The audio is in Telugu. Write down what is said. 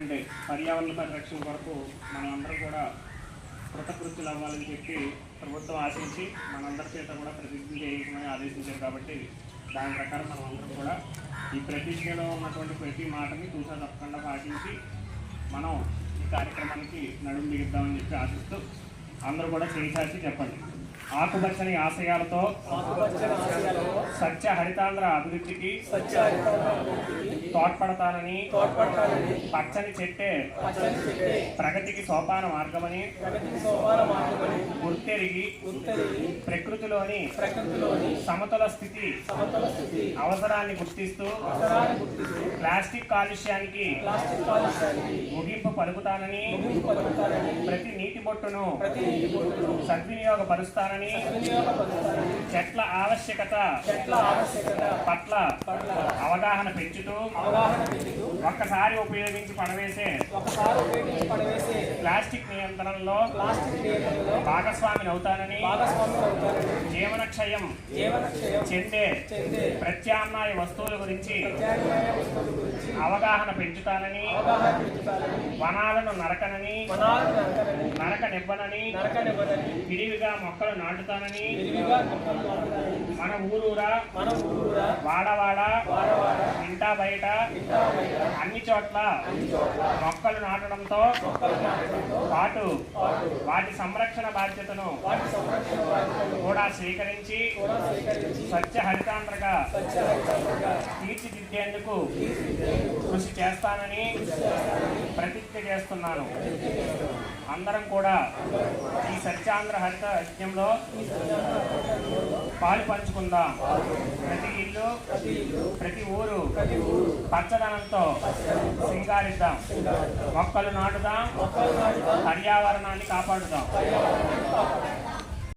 అంటే పర్యావరణ పరిరక్షణ కొరకు మనం అందరం కూడా కృతకృత్యులు అవ్వాలని చెప్పి ప్రభుత్వం ఆశించి మనందరి చేత కూడా ప్రతిజ్ఞ చేయించమని ఆదేశించారు కాబట్టి దాని ప్రకారం మనం అందరం కూడా ఈ ప్రతిజ్ఞలో ఉన్నటువంటి ప్రతి మాటని తూసా తప్పకుండా పాటించి మనం ఈ కార్యక్రమానికి నడుము బిగిద్దామని చెప్పి ఆశిస్తూ అందరూ కూడా చేసి చెప్పండి. ఆకుపచ్చని ఆశయాలతో సత్య హరితాంధ్ర అభివృద్ధికి తోడ్పడతానని పచ్చని చెట్టే ప్రగతికి సోపాన మార్గమని గుర్తెరిగి ప్రకృతిలోని సమతుల స్థితి అవసరాన్ని గుర్తిస్తూ ప్లాస్టిక్ కాలుష్యానికి ముగింపు పలుకుతానని ప్రతి నీటి బొట్టును సద్వినియోగపరుస్తానని చెట్ల ఆవశ్యకత పట్ల అవగాహన పెంచుతూ ఒక్కసారి ఉపయోగించి పడవేసే ప్లాస్టిక్ నియంత్రణలో భాగస్వామిని అవుతానని జీవన క్షయం చెందే ప్రత్యామ్నాయ వస్తువుల గురించి అవగాహన పెంచుతానని వనాలను నరకనని నరకనివ్వనని విరివిగా మొక్కలు నాటుతానని మన ఊరూరా వాడవాడ ఇంటా బయట. అన్ని చోట్ల మొక్కలు నాటడంతో పాటు వాటి సంరక్షణ బాధ్యతను కూడా స్వీకరించి స్వచ్ఛ హరితాంధ్రగా తీర్చిదిద్దేందుకు కృషి చేస్తానని ప్రతిజ్ఞ చేస్తున్నాను. అందరం కూడా ఈ సత్యాంధ్ర హరిత యజ్ఞంలో పాలు పంచుకుందాం. ప్రతి ఇల్లు ప్రతి ఊరు పచ్చదనంతో సింగారిద్దాం. మొక్కలు నాటుదాం. పర్యావరణాన్ని కాపాడుదాం.